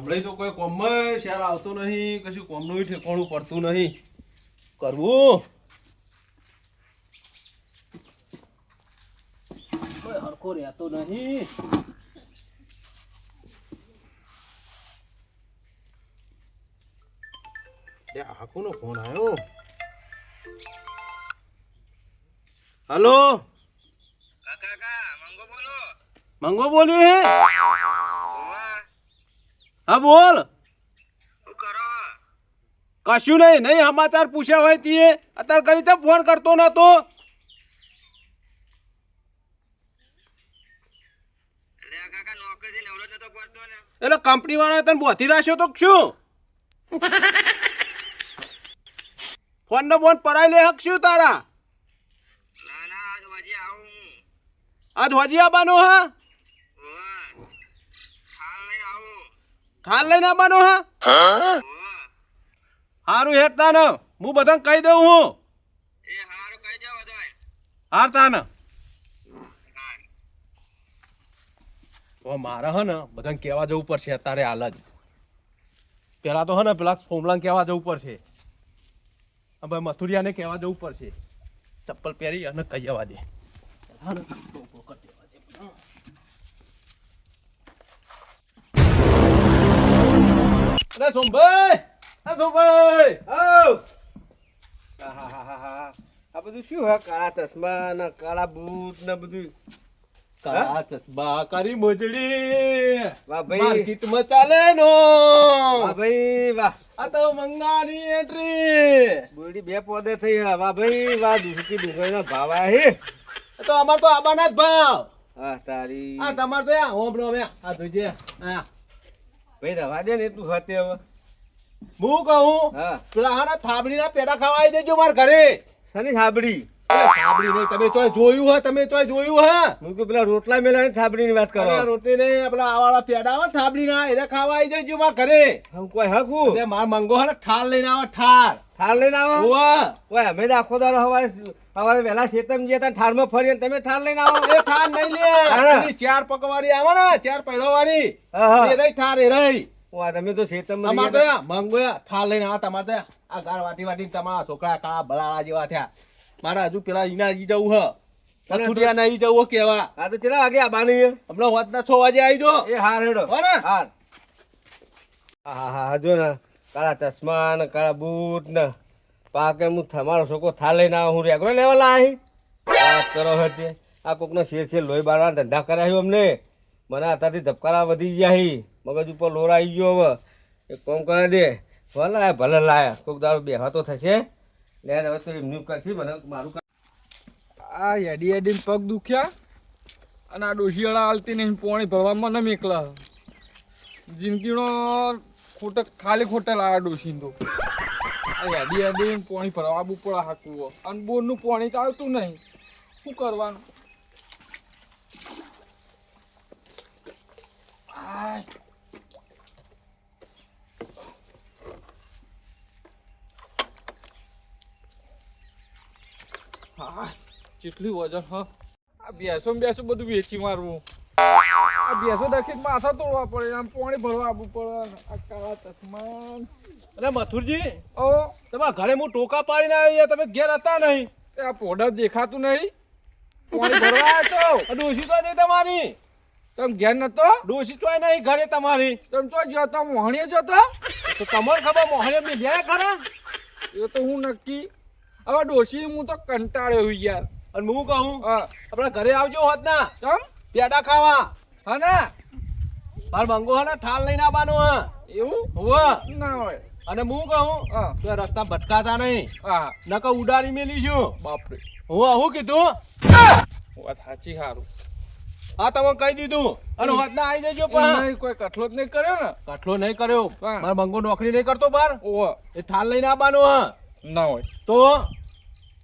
હમણાં તો કોઈ કોમમાં શેર આવતો નહીં કશું કોમનું ઠેકાણું પડતું નહીં. કરવું? કોઈ હરખો રહેતો નહીં. લે આ કોનો ફોન આવ્યો હલો? મંગો બોલી હે? હા બોલ. કશું નહીં નહીં સમાચાર પૂછ્યા હોય તે. અત્યારે કરી તો ફોન કરતો નતો. એટલે કંપની વાળા તને બોથી રાખ્યો તો શું? ફોન નો ફોન પડાઈ લે હક શું તારા? આજ હોજી આવવાનું હા? ઠાલ લઈને આવવાનો હા. હારું હેઠતા ને હું બધાને કહી દઉં હું. હારતા ને હવે મારે હે ને બધાને કહેવા જવું પડશે અત્યારે હાલ જ. પેલા તો હે ને પેલા સોમલાને કહેવા જવું પડશે. હવે મથુરિયાને કહેવા જવું પડશે. ચપ્પલ પહેરી અને કહી જવા દે. હા અરે સોમભાઈ! આ સોમભાઈ! આવ. આ બધું શું હે? કાળા ચશ્મા ને કાળા બૂટ ને બધું. કાળા ચશ્મા કરી મોજડી. વાહ ભાઈ. માર્કેટમાં ચાલે નો. વાહ ભાઈ વાહ. આ તો મંગાની એન્ટ્રી બોડી બે પોદે થઈ હે. વાહ ભાઈ વાહ દુસકી ડુંગળી ના ભાવ આ હે. તો અમાર તો આબાના જ ભાવ. હા તારી આ તમાર તો આ હોમરો મે આ જોજે. આ. ભાઈ રવા દે ને એટલું ખાતે હવે. હું કહું હા. થાબડી ના થાબડીના પેડા ખાવા આવી દેજો માર ઘરે. સની થાબડી? થાબડી નહીં તમે ચોય જોયું હે તમે ચોય જોયું હે? હું કે પેલા રોટલા મેલા થાબડી ની વાત કરો. અરે નહીં પેલા આવાળા પેડા આવે થાબડીના એને ખાવા આવી દેજો માર ઘરે. હું કોઈ હકું? એટલે માર મંગો હે ઠાર લઈને આવે ઠાર થાર લઈને આવો? ઓવા ઓય અમે તો આખો દાડો હવારે હવારે વહેલા ખેતમ ગયા તા ઠારમાં ફરીએ તમે ઠાર લઈને આવો. એ ઠાર નહીં લે. ચાર પકવાડી આવે ને ચાર પૈડાવાળી. એ રહી ઠાર એ રહી. વા તમે તો ખેતમ અમાર તો યા મંગો ઠાર લઈને આવે તમારે આ ગાર વાટી વાટી તમારા છોકરા કા બળાળા જેવા થયા. મારા હજુ પેલા ઈના આવી જવું હ. કથુરિયા ના ઈ જવું કેવા. હા તો ચલા આગે આબાની હમણાં હોતના છ વાગે આવી જો એ હાર હેડો. હો ને? હાર. હા હા હા જો ને. કાળા ચશ્મા ને કાળા બૂટ ને. પાકે હું તમારો છોકરો થા લઈને આવો હું રેગરો લેવા લાવી વાત કરો હતી આ કોકનો શેર શેર લોહી બારવા ધંધા કરાયો અમને. મને અત્યારથી ધબકારા વધી ગયા હી મગજ ઉપર લોરા આવી ગયો હવે. એક કોમ કરાવી દે. ભલે લાયા ભલે લાયા. કોક દારૂ બેહવા તો થશે. લે, હવે તો એમનું કરશે મને મારું આ હેડી હેડીને પગ દુખ્યા અને આ ડોશિયાળા હાલતી નહીં પોણી ભરવામાં ન મેકલા. જિંદગીનો ખોટે, ખાલી ખોટે આ ડોશીને તો. હેડી હેડીને પોણી ભરવા આવવું પડે હાકવું અને બોરનું પોણી તો આવતું નહીં. શું કરવાનું આય. હા કેટલી વજન હ. આ બેસો બેસો બધું વેચી મારવું. આ બેસો દખી માથા તોડવા પડે આમ પાણી ભરવા આવવું પડે આ કાળા ચશ્મા અરે મથુરજી ઓ. તમારા ઘરે હું ટોકા પાડીને આવી તમે ઘેર હતા નહીં. આ પોડર દેખાતું નહીં. પાણી ભરવા આવ્યો તો ડોસી તો નહીં તમારી? તમે ઘેર નતો? ડોસી તો નહીં ઘરે તમારી. તમે ચો તો મોહણીએ જો તો તમાર ખબર મોહણીએ એમની બે ખરા એ તો હું નક્કી. હવે ડોસી હું તો કંટાળ્યો યાર. અને હું કહું આપણા ઘરે આવજો હોત ના. ચમ? પેડા ખાવા. હા ને? માર મંગો હે ને ઠાલ લઈને આવવાનો હા. એવું? હોવે. ના હોય. અને હું. કહું કે રસ્તા ભટકાતા નહીં. હા નકર ઉડાડી મેલી છું. બાપરે. હું હું કીધું? વાત સાચી સારું. હા તમે કહી દીધું. અને હોત ના આવી જજો પણ. કોઈ કઠલો જ નહીં કર્યો ને. કઠલો નહીં કર્યો. માર મંગો નોકરી નહીં કરતો બાર. ઓહ એ ઠાલ લઈને આવવાનો હા. ના હોય. તો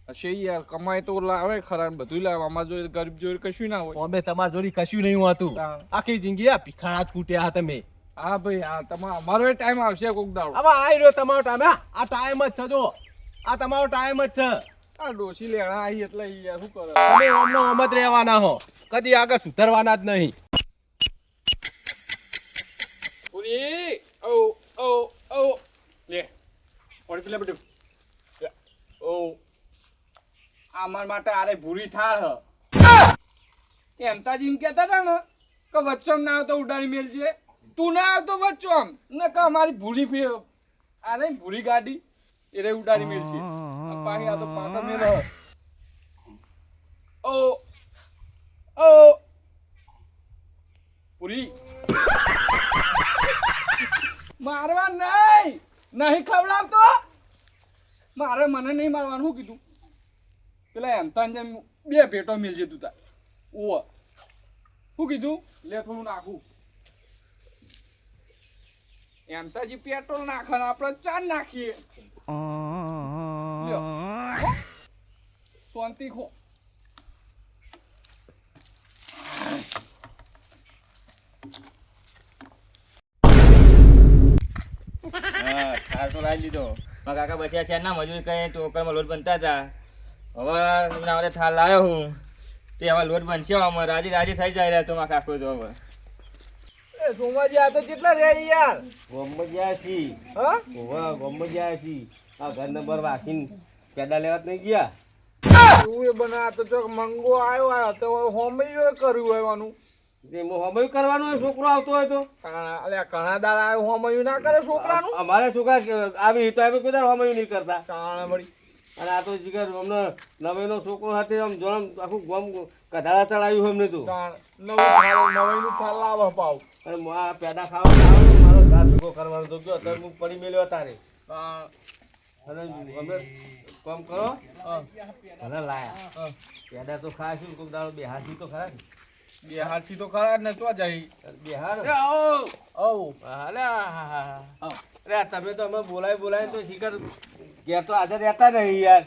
હશે યાર કમાય તો લાવે ખરા ને બધું લાવે અમારા જોડે ગરીબ જોડે કશું ના હોય. અમે તમારા જોડે કશું નહીં હોતું. આખી જિંદગી આ ભિખારા જ કૂટ્યા તમે. હા ભાઈ હા તમારો અમારો ટાઈમ આવશે કોક દાડો. હવે આવી રહ્યો તમારો ટાઈમ આ ટાઈમ જ છે જો. આ તમારો ટાઈમ જ છે. આ ડોસી લેણા આવી એટલે યાર શું કરે? તમે અમનો અમ જ રહેવાના હો. કદી આગળ સુધરવાના જ નહીં. પૂરી ઓ ઓ લે ઓડી પેલા બધું. ઓ અમાર માટે આરે ભૂરી થાળ હ. એમ તાજી એમ કહેતા હતા ને કે વચ્ચોમ ના આવતો ઉડાડી મેલજે તું ના આવતો વચ્ચોમ. ને કે અમારી ભૂરી ફે આ નહીં ભૂરી ગાડી. એ રે ઉડાડી મેલજે આ પાણી આ તો પાટો મેલો. ઓ ઓ. પૂરી મારવા નહીં નહીં ખવડાવતો. મારે મને નહીં મારવાનું કીધું. પેલા એમ તાન જેમ બે પેટો મિલજે તું તાર. ઓ શું કીધું? લે થોડું નાખું. એમ તાજી પેટ્રોલ નાખે આપણે ચાર નાખીએ. શાંતિ ખો. હા થાર તો લાવી લીધો. કાકા બસ્યા છે ના, મજૂરી કઈ ટોકરમાં લોટ બનતા હતા. હવે હવે થાર લાવ્યો હું. તે હવે લોટ બનશે અમે રાજી રાજી થઈ જાય તો માં કાકો જો હવે. એ સોમાજી આ તો કેટલા રે યાર? ગોમમાં ગયા છી હા? ઓવા ગયા છી આ ઘર નંબર વાસીને પેડા લેવા નહીં ગયા. એવું એ બના તો ચોક મંગો આવ્યો આ તો હોમયો કર્યું હોવાનું તે એમાં હોમયું કરવાનું હોય છોકરો આવતો હોય તો? અરે ઘણા દાડા આવ્યો હોમયું ના કરે છોકરાનું? અમારે છોકરા આવી તો અમે કોઈ દાડો હોમયું નહીં કરતા. કારણે વળી અને આ તો જીગર અમને નવેનો છોકરો સાથે આમ જોમ આખું ગોમ કધાડા ચડાવ્યું અમને તો. કારણે નવું થાળ નવાઈનું પાવ. અને આ પેડા ખાવા મારો ઘર ભેગો કરવાનો તો ગયો અત્યારે હું પડી મેલ્યો તારે અને અમે કામ કરો. અને લાયા. પેડા તો ખાશું કોઈક દાડો બેહાસી તો ખરા ને. તો ખરા ને તો જાય બિહાર. ઓ ઓ અરે તમે તો અમે બોલાય બોલાય તો શીખર ઘેર તો આજે રહેતા નહીં યાર.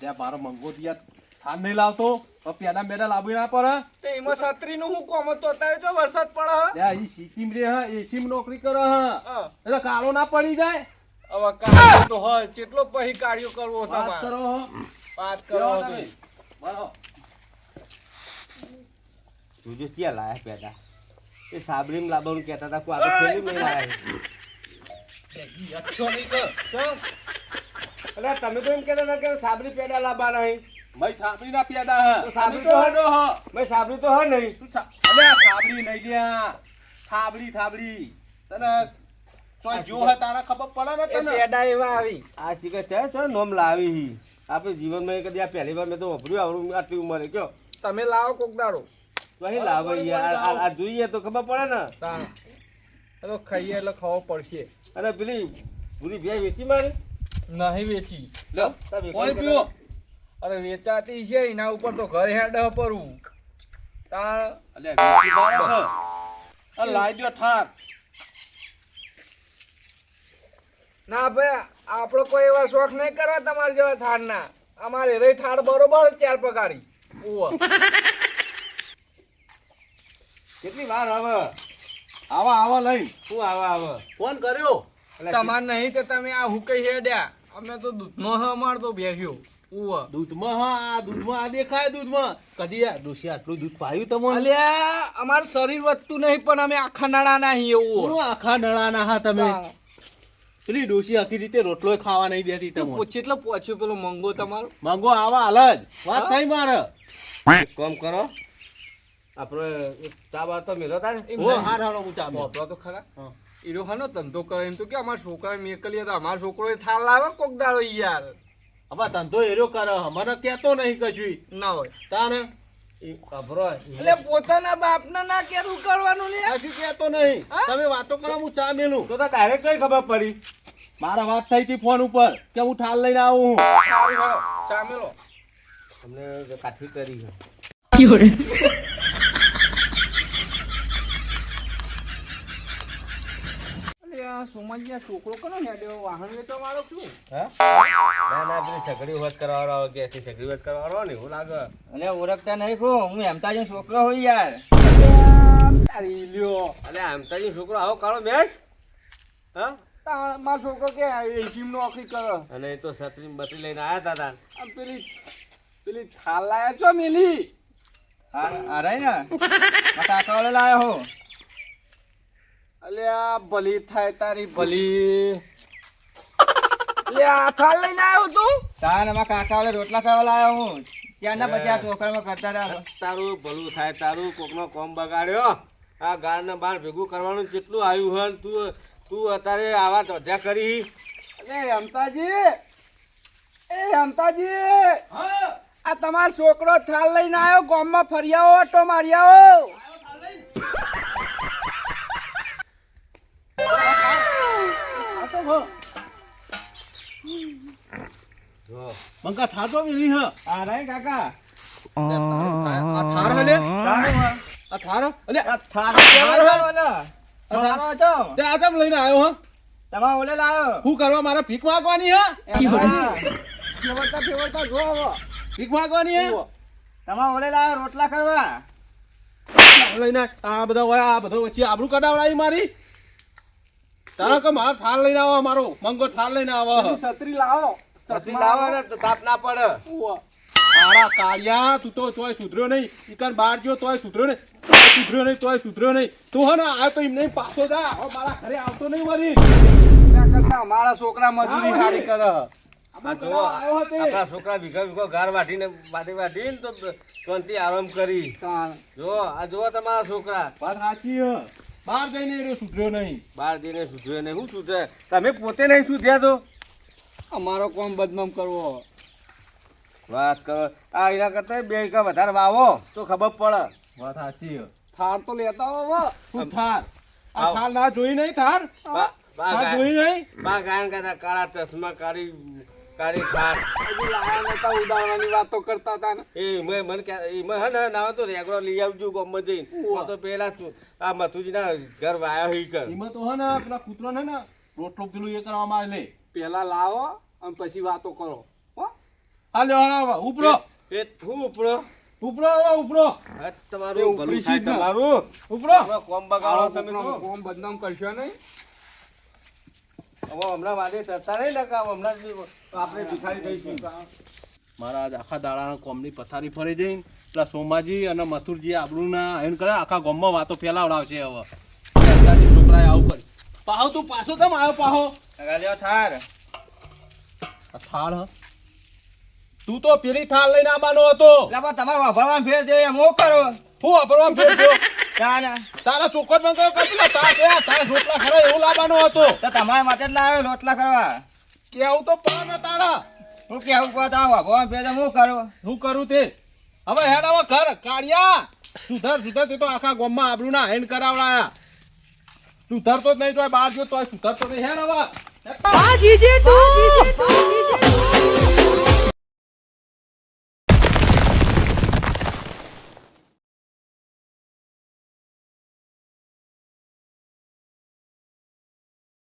ત્યાં મારો મંગો યાર થાન નહીં લાવતો. તો પેલા મેડા લાવી ના પડે તે એમાં છત્રી નું હું કોમ તો અત્યારે જો વરસાદ પડે હ? ત્યાં ઈ સિક્કિમ રે હા એસી નોકરી કરે હા. હા. એટલે કાળો ના પડી જાય. હવે કાળો તો હ કેટલો પહી કાર્યો કરવો વાત તમારે. કરો હો. વાત કરો તમે. બરો. તું જે ક્યાં લાયા પેડા એ સાબરીમ લાવવાનું કહેતા હતા કોઈ આ તો ખેલી નહીં લાયા અરે તમે તો એમ કહેતા હતા કે સાબરી પેડા લાભા નહીં. મય સાબરી ના પેડા હા. તો સાબરી તો હડો હ. મેં સાબરી તો હ નહીં. તું અલ્યા થાબડી નહીં લ્યા. થાબડી થાબડી. તને ચોય જો હે તારા ખબર પડે ને તને? પેડા એવા આવી. આ શીખર છે છો નોમ લાવી હી. આપણે જીવનમાં કદી આ પહેલી વાર મેં તો વાપર્યું આવડું આટલી ઉંમરે કયો? તમે લાવો કોક દાડો. તો અહીં લાવે યાર. આ- જોઈએ તો ખબર પડે ને. તો ખાઈએ એટલે ખાવો પડશે. અરે પેલી પૂરી બે વેચી મારી. નહીં વેચી. લો. તાર પાણી પીવો. અરે વેચાતી છે એના ઉપર તો ઘર હેડ પરવું હે. લાઈ દો ઠાર. ના ભાઈ આપણો કોઈ એવા શોખ નહીં કરવા તમારે જેવા થાળના અમારે રે થાળ બરોબર ચાર પગાડી ઓવ કેટલી વાર આવે? આવા આવા લઈ. શું આવે આવે? ફોન કર્યો. તમાર નહીં તે તમે આ હુકઈ હેડ્યા. અમે તો દૂધનો હ અમાર તો બેસ્યો. ઓવ દૂધમાં હા આ દૂધમાં આ દેખાય દૂધમાં. કદી આ ડોશી આટલું દૂધ પાયું તમે અલ્યા અમાર શરીર વધતું નહીં પણ અમે આખા નળા નહીં એવું શું આખા નળાના હા તમે? પેલી ડોશી આખી રીતે રોટલો ખાવા નહીં દેતી તમે કેટલો એટલે પહોંચ્યો પેલો મંગો તમારો. મંગો આવા હાલ જ વાત થઈ મારે. કોમ કરો. આપણે ચા બા તો મેળો તારે? હો ચાલો વાપરો તો ખરા. ઈરો હાનો ધંધો કરે એમ તો કે અમારા છોકરા મેકલીએ તો અમારા છોકરો એ થાળ લાવે કોક દાડો યાર. હવે ધંધો એરો કરે. અમારે કહેતો નહીં કશું. ના હોય. તાને એ એટલે પોતાના બાપના ના કેરું કરવાનું લે. કશું કહેતો નહીં. હા? તમે વાતો કરો હું ચા મેલું. તો તો ડાયરેક્ટ કઈ ખબર પડી? મારા વાત થઈ હતી ફોન ઉપર કે હું ઠાલ લઈને આવું ચા મેલો. અમને કાઠી કરી છે અલે આ સોમાજી છોકરો કોનો હેડ્યો વાહન વેચવા વાળો છું હા? ના ના પેલી સગડી હોત કરવા વાળો કે સગડી હોત કરવાનો ને એવું લાગે. અને ઓળખતા નહીં કો હું એમ છોકરો હોય યાર. તારી લ્યો. અલે છોકરો આવો કાળો મેચ હા? મારો છોકરો કે એસીમ નોકરી કરે. અને એ તો છત્રી બત્રી લઈને આવ્યા હતા તાન આમ પેલી પેલી થાલ લાયા છો મેલી? હા અરે ને. કાકા વાળો હો. અલ્યા ભલી થાય તારી ભલી. અલ્યા થાળ લઈને આવ્યો તું? તાર અમારા કાકા ઓલે રોટલા ખાવા લાવ્યો હું. ત્યાંના પછી આ ટોકરમાં કરતા રહ્યા તારું ભલું થાય તારું કોકનો કોમ બગાડ્યો. આ ગારને બાર ભેગું કરવાનું કેટલું આવ્યું હન? તું તું અત્યારે આવા ધોધ્યા કરી. અરે અમતાજી. એ અમતાજી. આ તમારો છોકરો થાળ લઈને આવ્યો ગામમાં ફરી આવો ઓટો મારી આવો મંકા આ કાકા. આ થાર આ થાર અલે આ થાર થાર તે લઈને આવ્યો હ? તમારે ઓલે લાવ્યો હું કરવા મારે ભીખ માંગવાની હે? જો આવો. ભીખ માંગવાની હે? તમારે ઓલે લાવ્યો રોટલા કરવા. લઈને આ બધા હોય આ બધો વચ્ચે આબરૂ કઢાવડાવી મારી. તારો કે મારા થાલ લઈને આવો મારો મંગો થાલ લઈને આવો. છત્રી લાવો છત્રી લાવો ને તો તાપ ના પડે. મારા આરા કાળિયા તું તો ચોય સુધર્યો નહીં. ઈકન બાર જો તોય સુધર્યો નહીં. તોય સુધર્યો નહીં તોય સુધર્યો નહીં. તું હે ને આ તો એમ નહીં પાછો જા. હવે મારા ઘરે આવતો નહીં વળી. કરતા મારા છોકરા મજૂરી સારી કરે. આપણા છોકરા ભીખા ભીખો ગાર વાઢીને વાઢી વાટીને તો શાંતિ આરામ કરી. જો આ જો તમારા છોકરા. વાત સાચી હે. બહાર જઈને એનો સુધર્યો નહીં. બહાર જઈને સુધર્યો નહીં. શું સુધરે? તમે પોતે નહીં સુધ્યા તો? અમારો કોમ બદનામ કરવો. વાત કરો. આ એના કરતા બે કા વધારે વાવો તો ખબર પડે. વાત સાચી થાર તો લેતા આવો શું થાર? આ. થાર ના જોઈ નહીં થાર? જોઈ નહીં? બા ગાયન કરતા કાળા ચશ્મા કાળી કાળી ખાસ. હજુ લાયા નતા ઉડાડવાની વાતો કરતા હતા ને. એ મેં મને કે એ મેં હે ને ના તો રેગડો લઈ આવજો ગમત જઈને. આ તો પેલા તું આ મથુજીના ઘર વાયો હી કર એમાં તો હે ને પેલા કૂતરો ને ને રોટલો પેલું એ કરવામાં આવે લે. પેલા લાવો અને પછી વાતો કરો. હો? હા લ્યો ઉપરો. એ હું ઉપરો? ઉપરો ઉપરો. હા તમારું ભલું થાય તમારું. ઉપરો. કોમ બગાડો તમે કોમ બદનામ કરશો નહીં. હવે હમણાં વાદે થતા નહીં કામ હમણાં આપણે ભિખારી થઈશું. મારા આજ આખા દાડાના કોમની પથારી ફરી જઈને પેલા સોમાજી અને મથુરજી આબરૂના એમ કરે આખા ગામમાં વાતો ફેલાવડાવશે હવે. છોકરાએ આવું કર્યું. પાહો તું પાછો કેમ આવ્યો પાહો. લ્યો થાર. થાળ હ? તું તો પેલી થાળ લઈને આવવાનો હતો. તમારે વાપરવાનું ફેર છે એમ હું કરો? હું વાપરવાનું ફેર તારા ચોકટમાં કયો કપલા તા કે તારા રોટલા ખરા એવું લાવવાનો હતો. તો તમારા માટે જ લાવ્યો રોટલા કરવા કેવું તો પણ તારા? હું કેવું કહો વાપરવાનું ફેર છે હું કરું? શું કરું તે? હવે હેડ હવે ઘર કાઢ્યા સુધર સુધર તે તો આખા ગામમાં આબરૂના હેન્ડ કરાવડાયા. સુધરતો જ નહીં તો બહાર તો સુધરતો નહીં. હેડ હવે.